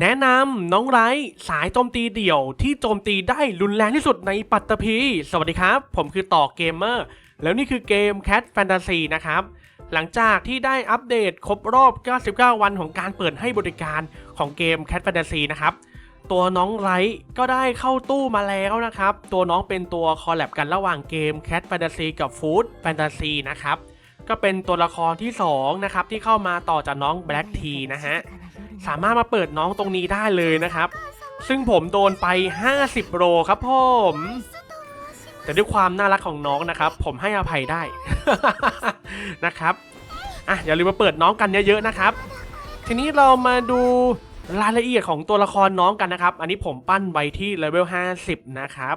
แนะนำน้องไร้สายโจมตีเดี่ยวที่โจมตีได้รุนแรงที่สุดในปัตตภีสวัสดีครับ ผมคือต่อเกมเมอร์ แล้วนี่คือเกม Cat Fantasy นะครับ หลังจากที่ได้อัปเดตครบรอบ 99 วันของการเปิดให้บริการของเกม Cat Fantasy นะครับ ตัวน้องไร้ก็ได้เข้าตู้มาแล้วนะครับ ตัวน้องเป็นตัวคอลแลบกันระหว่างเกม Cat Fantasy กับ Food Fantasy นะครับ ก็เป็นตัวละครที่ 2 นะครับ ที่เข้ามาต่อจากน้อง Black T นะฮะ สามารถมาเปิดน้องตรงนี้ได้เลยนะครับ ซึ่งผมโดนไป 50 โรครับผม แต่ด้วยความน่ารักของน้องนะครับ ผมให้อภัยได้นะครับอะอย่าลืมมาเปิดน้องกันเยอะๆนะครับ ทีนี้เรามาดูรายละเอียดของตัวละครน้องกันนะครับ อันนี้ผมปั้นไว้ที่เลเวล 50 นะครับ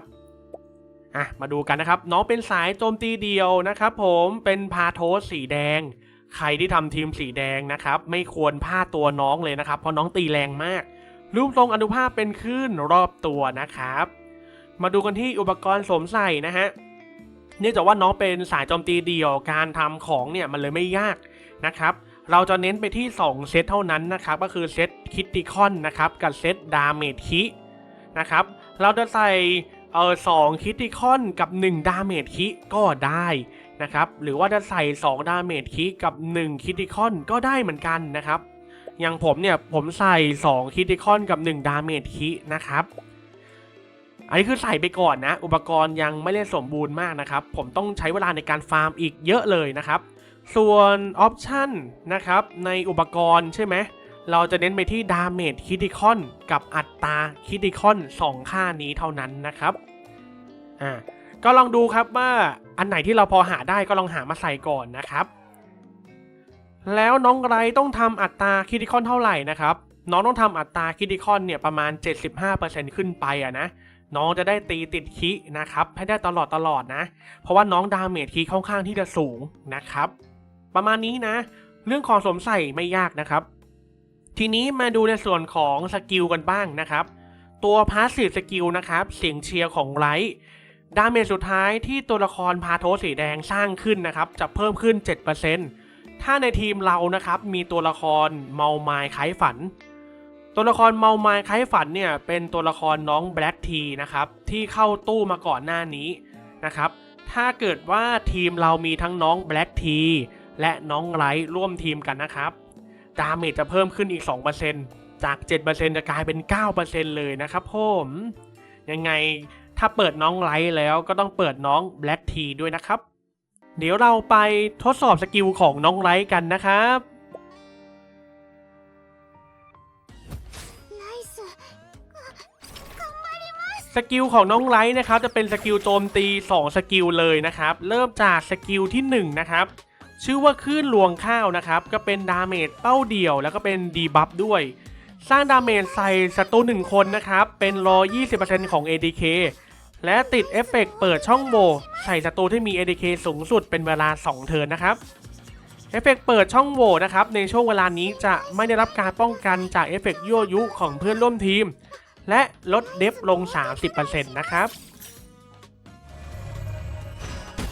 อะมาดูกันนะครับ น้องเป็นสายโจมตีเดียวนะครับผมเป็นพาโทสสีแดง ใครที่ทำทีมสีแดงนะครับ ไม่ควรพลาดตัวน้องเลยนะครับ เพราะน้องตีแรงมาก รูปทรงอนุภาพเป็นคลื่นรอบตัวนะครับ มาดูกันที่อุปกรณ์สวมใส่นะฮะเนื่องจากว่าน้องเป็นสายโจมตีเดี่ยวการทำของเนี่ยมันเลยไม่ยากนะครับ เราจะเน้นไปที่ 2 เซตเท่านั้นนะครับ ก็คือเซตคิตติคอนนะครับกับเซตดาเมจคินะครับ เราจะใส่เออสองคิตติคอนกับ 1 ดาเมจคิก็ได้ นะครับ หรือว่าจะใส่ 2 ดาเมจคิกับ 1 คิติคอนก็ได้เหมือนกันนะครับ อย่างผมเนี่ยผมใส่ 2 คิติคอนกับ 1 ดาเมจคินะครับ อันนี้คือใส่ไปก่อนนะ อุปกรณ์ยังไม่ได้สมบูรณ์มากนะครับ ผมต้องใช้เวลาในการฟาร์มอีกเยอะเลยนะครับ ส่วนออปชันนะครับในอุปกรณ์ใช่ไหม เราจะเน้นไปที่ดาเมจคิติคอนกับอัตราคิติคอน2ค่านี้เท่านั้นนะครับ อ่า ก็ลองดูครับว่า อันไหนที่เราพอหาได้ก็ลองหามาใส่ก่อนนะครับ แล้วน้องไรต้องทำอัตราคิติคอนเท่าไหร่นะครับ น้องต้องทำอัตราคิติคอนเนี่ยประมาณ 75%ขึ้นไปอะนะน้องจะได้ตีติดคินะครับให้ได้ตลอดตลอดนะ เพราะว่าน้องดาเมจคีค่อนข้างที่จะสูงนะครับ ประมาณนี้นะ เรื่องของสวมใส่ไม่ยากนะครับ ทีนี้มาดูในส่วนของสกิลกันบ้างนะครับ ตัวพาสซีฟสกิลนะครับ เสียงเชียร์ของไรท์ ดาเมจสุดท้ายที่ตัวละครพาโทสสีแดงสร้างขึ้นนะครับ จะเพิ่มขึ้น 7%ถ้าในทีมเรานะครับมีตัวละครเมาไมายคล้ฝัน ตัวละครเมาไมายคล้ฝันเนี่ยเป็นตัวละครน้องแบล็กทีนะครับที่เข้าตู้มาก่อนหน้านี้นะครับ ถ้าเกิดว่าทีมเรามีทั้งน้องแบล็กทีและน้องไลท์ร่วมทีมกันนะครับ ดาเมจจะเพิ่มขึ้นอีก 2%จาก 7%จะกลายเป็น 9%เลยนะครับผม ยังไง ถ้าเปิดน้องไลท์แล้วก็ต้องเปิดน้องแบล็กทีด้วยนะครับ เดี๋ยวเราไปทดสอบสกิลของน้องไลท์กันนะครับสกิลของน้องไลท์นะครับจะเป็นสกิลโจมตี 2 สกิลเลยนะครับ เริ่มจากสกิลที่ 1 นะครับ ชื่อว่าคลื่นลวงข้าวนะครับ ก็เป็นดาเมจเป้าเดี่ยว แล้วก็เป็นดีบัฟด้วย สร้างดาเมจใส่ศัตรูหนึ่งคนนะครับ เป็นรอ20%ของ ADK และติดเอฟเฟกต์เปิดช่องโหว่ใส่ศัตรูที่มี ADK สูงสุดเป็นเวลา 2 เทิร์นนะครับเอฟเฟกต์เปิดช่องโหว่นะครับในช่วงเวลานี้จะไม่ได้รับการป้องกันจากเอฟเฟกต์ยั่วยุของเพื่อนร่วมทีม และลดเดฟลง 30%นะครับ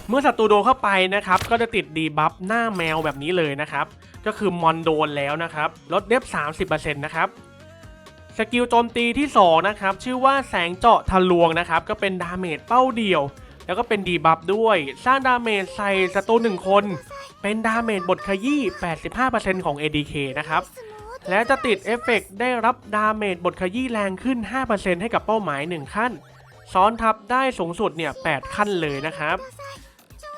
เมื่อศัตรูโดนเข้าไปนะครับก็จะติดดีบัฟหน้าแมวแบบนี้เลยนะครับ ก็คือมอนโดนแล้วนะครับ ลดเดฟ30%นะครับ สกิลโจมตีที่ 2 นะครับ ชื่อว่าแสงเจาะทะลวงนะครับ ก็เป็นดาเมจเป้าเดียว แล้วก็เป็นดีบัฟด้วย สร้างดาเมจใส่ศัตรูหนึ่งคน เป็นดาเมจบทขยี้ 85%ของ ADK นะครับ และจะติดเอฟเฟกต์ได้รับดาเมจบทขยี้แรงขึ้น 5%ให้กับเป้าหมาย 1 ขั้น ซ้อนทับได้สูงสุดเนี่ย 8 ขั้นเลยนะครับ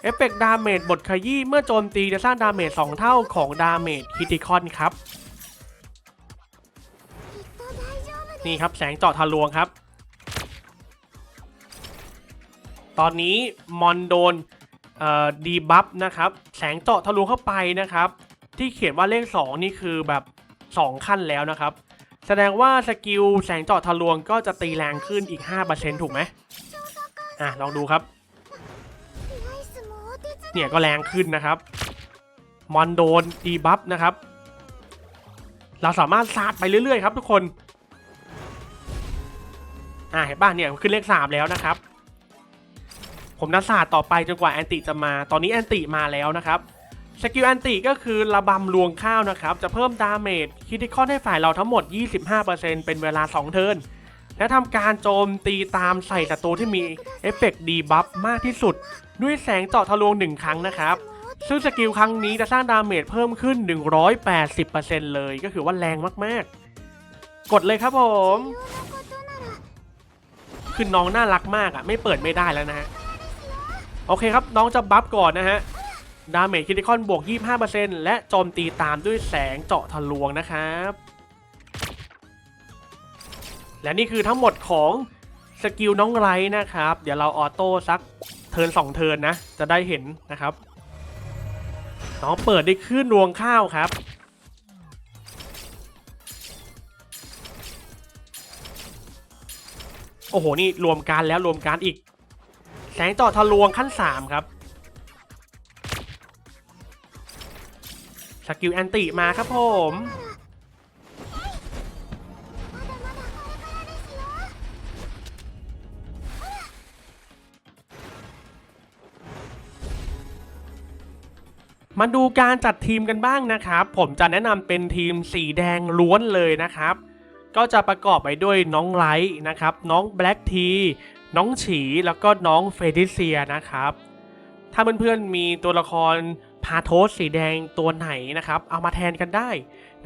เอฟเฟกต์ดาเมจบทขยี้เมื่อโจมตีจะสร้างดาเมจ2เท่าของดาเมจคิติคอนครับ นี่ครับแสงเจาะทะลวงครับ ตอนนี้มอนโดนเอ่อดีบัฟนะครับ แสงเจาะทะลวงเข้าไปนะครับ ที่เขียนว่าเลข 2 นี่คือแบบ 2 ขั้นแล้วนะครับ แสดงว่าสกิลแสงเจาะทะลวงก็จะตีแรงขึ้นอีก 5%ถูกไหมอะ ลองดูครับ เนี่ยก็แรงขึ้นนะครับมอนโดนดีบัฟนะครับ เราสามารถซาดไปเรื่อยๆ ครับทุกคน อ่าเห็นป่ะเนี่ยขึ้นเลข3แล้วนะครับ ผมนัดศาสตร์ต่อไปจนกว่าแอนติจะมา ตอนนี้แอนติมาแล้วนะครับสกิลแอนติก็คือระบำรวงข้าวนะครับ จะเพิ่มดาเมจคิติคอนให้ฝ่ายเราทั้งหมด 25%เป็นเวลา 2 เทิร์นและทำการโจมตีตามใส่ศัตรูที่มีเอฟเฟกต์ดีบัฟมากที่สุด ด้วยแสงเจาะทะลวง 1 ครั้งนะครับ ซึ่งสกิลครั้งนี้จะสร้างดาเมจเพิ่มขึ้น 180%เลยก็คือว่าแรงมากๆ กดเลยครับผม คือน้องน่ารักมากอะไม่เปิดไม่ได้แล้วนะฮะโอเคครับน้องจะบัฟก่อนนะฮะดาเมจคิติคอนบวก 25%และโจมตีตามด้วยแสงเจาะทะลวงนะครับ และนี่คือทั้งหมดของสกิลน้องไรนะครับ เดี๋ยวเราออโต้สักเทิร์นสองเทิร์นนะ จะได้เห็นนะครับ น้องเปิดได้ขึ้นรวงข้าวครับ โอ้โห นี่รวมการแล้วรวมการอีก แสงเจาะทะลวงขั้น 3 ครับ สกิลแอนติมาครับผม มาดูการจัดทีมกันบ้างนะครับ ผมจะแนะนำเป็นทีมสีแดงล้วนเลยนะครับ ก็จะประกอบไปด้วยน้องไลท์นะครับ น้องแบล็กทีน้องฉีแล้วก็น้องเฟดิเซียนะครับ ถ้าเพื่อนๆมีตัวละครพาโทสสีแดงตัวไหนนะครับ เอามาแทนกันได้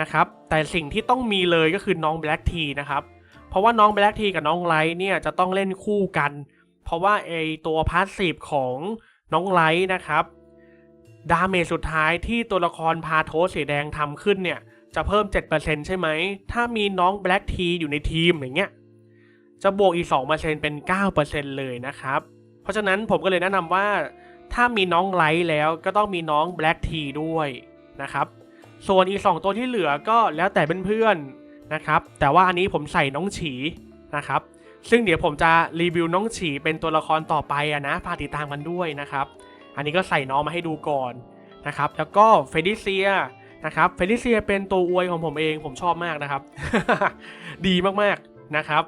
นะครับ แต่สิ่งที่ต้องมีเลยก็คือน้องแบล็กทีนะครับ เพราะว่าน้องแบล็กทีกับน้องไลท์เนี่ยจะต้องเล่นคู่กัน เพราะว่าไอตัวพาสซีฟของน้องไลท์นะครับ ดาเมจสุดท้ายที่ตัวละครพาโทสสีแดงทำขึ้นเนี่ย จะเพิ่ม 7%ใช่ไหม ถ้ามีน้องแบล็กทีอยู่ในทีมอย่างเงี้ย จะบวกอีก 2%เป็น 9%เลยนะครับ เพราะฉะนั้นผมก็เลยแนะนำว่า ถ้ามีน้องไลท์แล้วก็ต้องมีน้องแบล็กทีด้วยนะครับ ส่วนอีก 2 ตัวที่เหลือก็แล้วแต่เพื่อนๆนะครับ แต่ว่าอันนี้ผมใส่น้องฉีนะครับ ซึ่งเดี๋ยวผมจะรีวิวน้องฉีเป็นตัวละครต่อไปอะนะฝากติดตามกันด้วยนะครับ อันนี้ก็ใส่น้องมาให้ดูก่อนนะครับ แล้วก็เฟดิเซีย นะครับเฟดิเซียเป็นตัวอวยของผมเองผมชอบมากนะครับ ดีมากๆนะครับ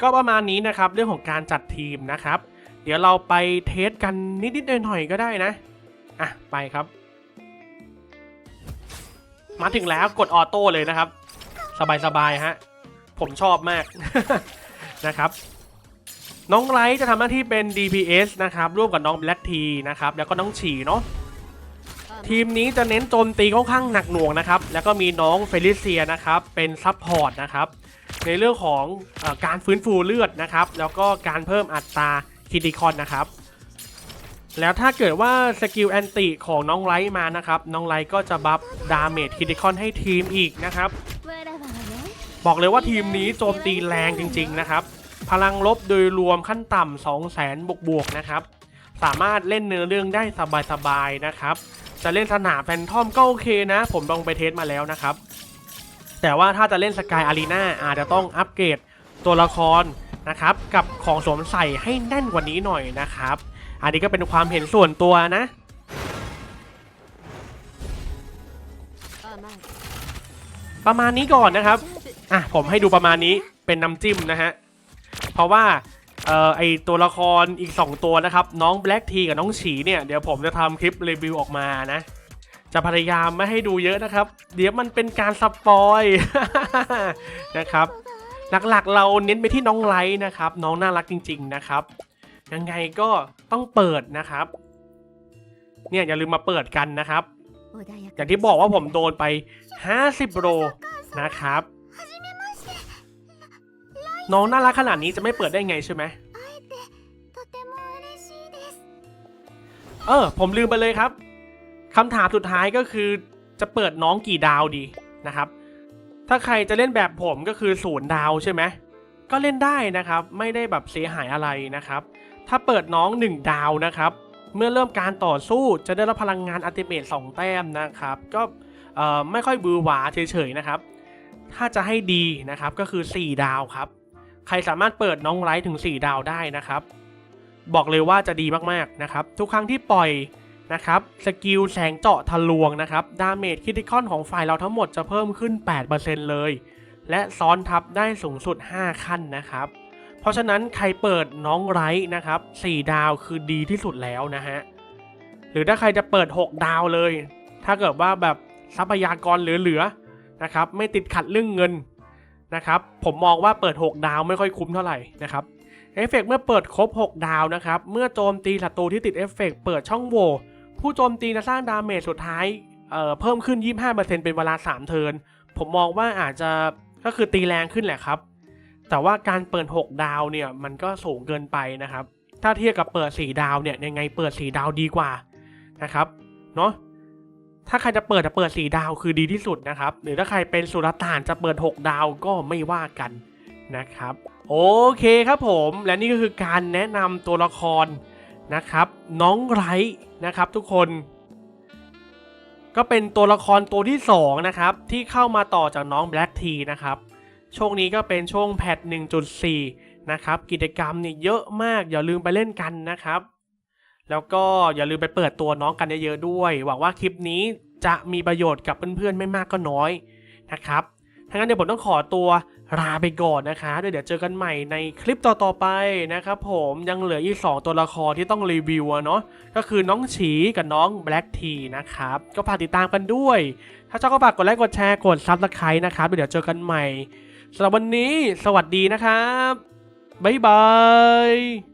ก็ประมาณนี้นะครับเรื่องของการจัดทีมนะครับ เดี๋ยวเราไปเทสกันนิดๆหน่อยๆก็ได้นะอะไปครับ มาถึงแล้วกดออโต้เลยนะครับ สบายๆฮะผมชอบมากนะครับน้องไลท์จะทำหน้าที่เป็น DPS นะครับร่วมกับน้อง Black T นะครับแล้วก็น้องฉีเนาะ ทีมนี้จะเน้นโจมตีค่อนข้างหนักหน่วงนะครับ แล้วก็มีน้องเฟลิเซียนะครับ เป็นซับพอร์ตนะครับ ในเรื่องของอการฟื้นฟูเลือดนะครับ แล้วก็การเพิ่มอัตราคิติคอนนะครับ แล้วถ้าเกิดว่าสกิลแอนติของน้องไลท์มานะครับ น้องไลท์ก็จะบัฟดาเมจคิติคอนให้ทีมอีกนะครับ บอกเลยว่าทีมนี้โจมตีแรงจริง ๆ นะครับ พลังลบโดยรวมขั้นต่ำ2 0 0 0 0 0บวกๆนะครับ สามารถเล่นเนื้อเรื่องได้สบายๆนะครับ จะเล่นสนามแฟนทอมก็โอเคนะ ผมลองไปเทสมาแล้วนะครับ แต่ว่าถ้าจะเล่นสกายอารีนาอาจจะต้องอัปเกรดตัวละครนะครับ กับของสวมใส่ให้แน่นกว่านี้หน่อยนะครับ อันนี้ก็เป็นความเห็นส่วนตัวนะประมาณนี้ก่อนนะครับ อะผมให้ดูประมาณนี้เป็นน้ำจิ้มนะฮะ เพราะว่า เอ่อไอตัวละครอีก 2 ตัวนะครับ น้องแบล็กทีกับน้องฉีเนี่ยเดี๋ยวผมจะทำคลิปรีวิวออกมานะ จะพยายามไม่ให้ดูเยอะนะครับ เดี๋ยวมันเป็นการสปอย นะครับ หลักๆ เราเน้นไปที่น้องไลท์นะครับ น้องน่ารักจริง ๆ นะครับ ยังไงก็ต้องเปิดนะครับ เนี่ยอย่าลืมมาเปิดกันนะครับ อย่างที่บอกว่าผมโดนไป 50โลนะครับ น้องน่ารักขนาดนี้จะไม่เปิดได้ไงใช่ไหมเออ ผมลืมไปเลยครับคำถามสุดท้ายก็คือจะเปิดน้องกี่ดาวดีนะครับ ถ้าใครจะเล่นแบบผมก็คือศูนย์ดาวใช่ไหมก็เล่นได้นะครับ ไม่ได้แบบเสียหายอะไรนะครับ ถ้าเปิดน้อง 1 ดาวนะครับ เมื่อเริ่มการต่อสู้จะได้รับพลังงานอัติเมท2แต้มนะครับ ก็ไม่ค่อยบือหวาเฉยๆนะครับ ถ้าจะให้ดีนะครับก็คือ 4 ดาวครับ ใครสามารถเปิดน้องไลท์ถึง 4 ดาวได้นะครับ บอกเลยว่าจะดีมากๆนะครับ ทุกครั้งที่ปล่อยนะครับสกิลแสงเจาะทะลวงนะครับดาเมจคิติคอนของฝ่ายเราทั้งหมดจะเพิ่มขึ้น 8%เลย และซ้อนทับได้สูงสุด 5 ขั้นนะครับ เพราะฉะนั้นใครเปิดน้องไร้นะครับ 4 ดาวคือดีที่สุดแล้วนะฮะหรือถ้าใครจะเปิด 6 ดาวเลย ถ้าเกิดว่าแบบทรัพยากรเหลือๆนะครับ ไม่ติดขัดเรื่องเงิน นะครับ ผมมองว่าเปิด 6 ดาวไม่ค่อยคุ้มเท่าไหร่นะครับเอฟเฟกต์เมื่อเปิดครบ 6 ดาวนะครับ เมื่อโจมตีศัตรูที่ติดเอฟเฟกต์เปิดช่องโหว่ผู้โจมตีจะสร้างดาเมจสุดท้ายเเพิ่มขึ้น 25%เป็นเวลา 3 เทิร์นผมมองว่าอาจจะก็คือตีแรงขึ้นแหละครับ แต่ว่าการเปิด 6 ดาวเนี่ยมันก็สูงเกินไปนะครับ ถ้าเทียบกับเปิด 4 ดาวเนี่ยยังไงเปิด 4 ดาวดีกว่านะครับเนาะ ถ้าใครจะเปิดจะเปิด 4 ดาวคือดีที่สุดนะครับ หรือถ้าใครเป็นสุรต่านจะเปิด 6 ดาวก็ไม่ว่ากันนะครับ โอเคครับผมและนี่ก็คือการแนะนำตัวละครนะครับ น้องไร้นะครับ ทุกคน ก็เป็นตัวละครตัวที่ 2 นะครับ ที่เข้ามาต่อจากน้อง Black T นะครับช่วงนี้ก็เป็นช่วงแพท1.4 นะครับ กิจกรรมเนี่ยเยอะมากอย่าลืมไปเล่นกันนะครับ แล้วก็อย่าลืมไปเปิดตัวน้องกันเยอะๆด้วย หวังว่าคลิปนี้จะมีประโยชน์กับเพื่อนๆไม่มากก็น้อยนะครับถ้างั้นเดี๋ยวผมต้องขอตัวลาไปก่อนนะคะเดี๋ยวเจอกันใหม่ในคลิปต่อๆไปนะครับผมยังเหลืออีก 2 ตัวละครที่ต้องรีวิวอะเนาะก็คือน้องฉีกับน้อง Black T นะครับ ก็ฝากติดตามกันด้วย ถ้าชอบก็ฝากกดไลค์กดแชร์กดซับสไครต์นะครับเดี๋ยวเจอกันใหม่สำหรับวันนี้สวัสดีนะครับ บ๊ายบาย